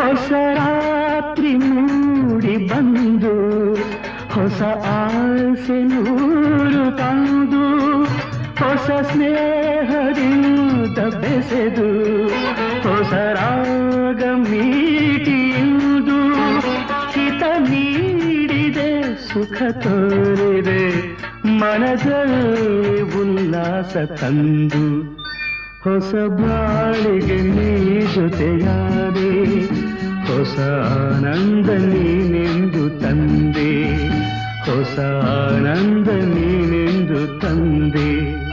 ಹೊಸ ರಾತ್ರಿ ಮೂಡಿ ಬಂದು ಹೊಸ ಆಸೆ ನೂರು ತಂದು, ಹೊಸ ಸ್ನೇಹದಿಂದ ಬೆಸೆದು, ಹೊಸ ರಾಗ ಮೀಟಿಯುವುದು ಹಿತ ನೀಡಿದೆ, ಸುಖ ತೋರಿದೆ, ಮನದಲ್ಲಿ ಉಲ್ಲಾಸ ತಂದು ಹೊಸ ಬಾಳಿಗೆ ನೀ ಹೊಸ ಆನಂದ ನೀನೆಂದು ತಂದೆ ಹೊಸ ಆನಂದ ನೀನೆಂದು ತಂದೆ.